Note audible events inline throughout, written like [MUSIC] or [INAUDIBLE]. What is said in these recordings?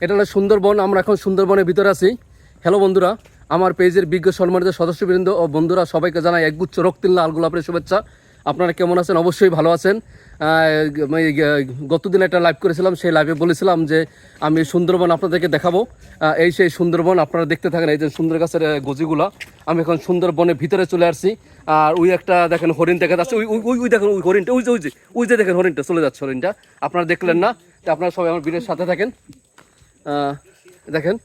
এটা হলো সুন্দরবন, আমরা এখন সুন্দরবনের ভিতরে আছি। হ্যালো বন্ধুরা, আমার পেজের বিজ্ঞ সম্মানিত সদস্যবৃন্দ ও বন্ধুরা, সবাইকে জানাই একগুচ্ছ রক্তিম লাল গোলাপের শুভেচ্ছা। আপনারা কেমন আছেন? অবশ্যই ভালো আছেন। গতদিন একটা লাইভ করেছিলাম, সেই লাইভে বলেছিলাম যে আমি সুন্দরবন আপনাদেরকে দেখাবো। এই সেই সুন্দরবন আপনারা দেখতে থাকেন, এই যে সুন্দর গাছের গজিগুলা। আমি এখন সুন্দরবনের ভিতরে চলে আসছি। আর ওই একটা দেখেন হরিণ দেখা যাচ্ছে, ওই, ওই- ওই দেখেন ওই হরিণটা, ওই যে ওই যে ওই যে দেখেন হরিণটা, চলে যাচ্ছে হরিণটা। আপনারা দেখলেন না, তো আপনারা সবাই আমার ভিডিওর সাথে থাকেন। দেখেন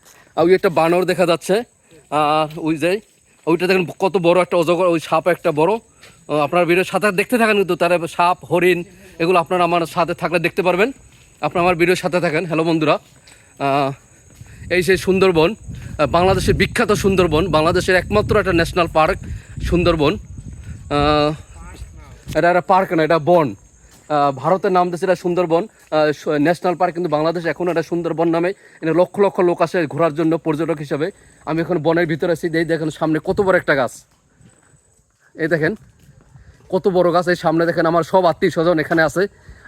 ওই একটা বানর দেখা যাচ্ছে। আর ওই যে, ওইটা দেখেন কত বড় একটা অজগর ওই সাপ একটা বড়। আপনার ভিডিওর সাথে দেখতে থাকেন কিন্তু তারা সাপ, হরিণ, এগুলো আপনারা আমার সাথে থাকলে দেখতে পারবেন। আপনারা আমার ভিডিওর সাথে থাকেন। হ্যালো বন্ধুরা। এই সেই সুন্দরবন বাংলাদেশের বিখ্যাত সুন্দরবন, বাংলাদেশের একমাত্র একটা ন্যাশনাল পার্ক সুন্দরবন। এটা একটা পার্ক না, এটা বন। ভারতের নাম দিয়েছে এটা সুন্দরবন। ন্যাশনাল পার্ক কিন্তু বাংলাদেশ এখন এটা সুন্দরবন নামে। লক্ষ লক্ষ লোক আসে ঘোরার জন্য পর্যটক হিসাবে। আমি এখন বনের ভিতরে আছি এই দেখেন সামনে কত বড় একটা গাছ। এই দেখেন, কত বড় গাছ। এই সামনে দেখেন আমার সব আত্মীয় স্বজন এখানে আছে।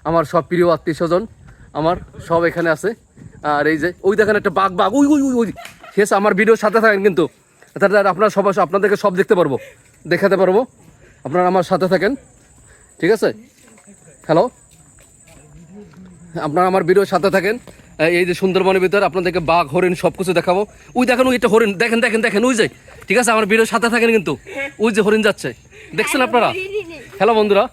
আমার সব প্রিয় আত্মীয় স্বজন, আমার সব এখানে আছে। আর এই যে, ওই দেখেন একটা বাঘ বাঘ ওই ওই ওই ওই শেষ আমার ভিডিওর সাথে থাকেন কিন্তু। তাহলে আপনারা সবাই আপনাদেরকে সব দেখতে পারব, দেখাতে পারব। আপনারা আমার সাথে থাকেন, ঠিক আছে? হ্যালো আপনারা আমার ভিডিওর সাথে থাকেন। এই- যে সুন্দরবনের ভিতরে আপনাদেরকে বাঘ, হরিণ সব কিছু দেখাবো। ওই দেখেন, ওই একটা হরিণ। দেখেন দেখেন দেখেন, ওই যে। ঠিক আছে, আমার ভিডিওর সাথে থাকেন কিন্তু। ওই যে হরিণ যাচ্ছে। দেখছেন আপনারা? হ্যালো বন্ধুরা।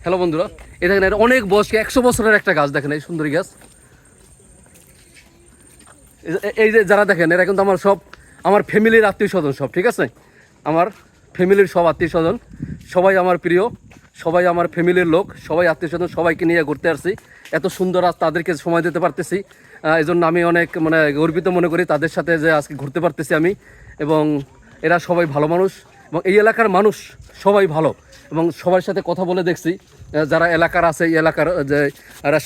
হ্যালো বন্ধুরা। এই দেখেন এটা অনেক বয়স একশো বছরের একটা গাছ দেখেন, এই সুন্দরী গাছ। এই যে যারা দেখেন, এরা কিন্তু আমার সব আমার ফ্যামিলির আত্মীয় স্বজন সব, ঠিক আছে? আমার ফ্যামিলির সব আত্মীয় স্বজন, সবাই আমার প্রিয়, সবাই আমার ফ্যামিলির লোক, সবাই আত্মীয় স্বজন, সবাইকে নিয়ে ঘুরতে আসছি। এত সুন্দর আজ তাদেরকে সময় দিতে পারতেছি। এই জন্য আমি অনেক মানে গর্বিত মনে করি তাদের সাথে যে আজকে ঘুরতে পারতেছি আমি। এবং এরা সবাই ভালো মানুষ। এবং এই এলাকার মানুষ সবাই ভালো। এবং সবার সাথে কথা বলে দেখছি যারা এলাকার আছে, এই এলাকার যে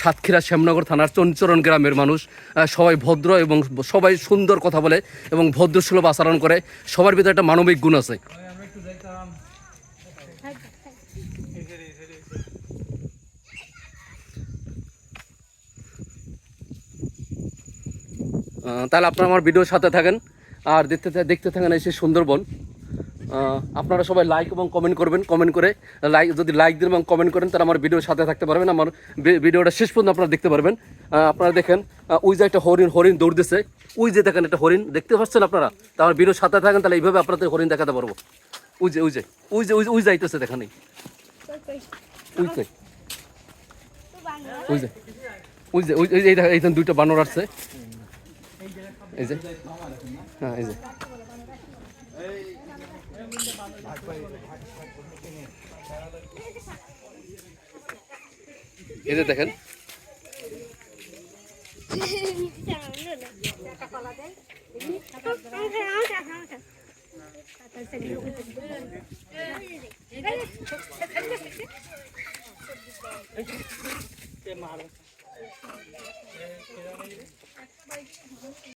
সাতক্ষীরা শ্যামনগর থানার চঞ্চরণ গ্রামের মানুষ। সবাই ভদ্র এবং সবাই সুন্দর কথা বলে এবং ভদ্রসুলভ আচরণ করে। সবার ভিতরে একটা মানবিক গুণ আছে। তাহলে আপনারা আমার ভিডিওর সাথে থাকেন আর দেখতে দেখতে থাকেন এই সেই সুন্দরবন। আপনারা সবাই লাইক এবং কমেন্ট করবেন কমেন্ট করে লাইক যদি লাইক দেন এবং কমেন্ট করেন, তাহলে আমার ভিডিওর সাথে থাকতে পারবেন, আমার ভিডিওটা শেষ পর্যন্ত আপনারা দেখতে পারবেন। আপনারা দেখেন ওই যে একটা হরিণ হরিণ দৌড়তেছে। ওই যে দেখেন একটা হরিণ, দেখতে পাচ্ছেন আপনারা? তা আমার ভিডিওর সাথে থাকেন, তাহলে এইভাবে আপনাদের হরিণ দেখাতে পারব। ওই যে ওই যে ওই যে, ওই যাইতেছে দেখেন। ওই যে। ওই যে। ওই যে ওই যে এই দেখেন, এই দেখেন দুইটা বানর আসছে। এই যে। হ্যাঁ এই যে। এই যে দেখেন। [LAUGHS] ਤੇ ਮਾਰ।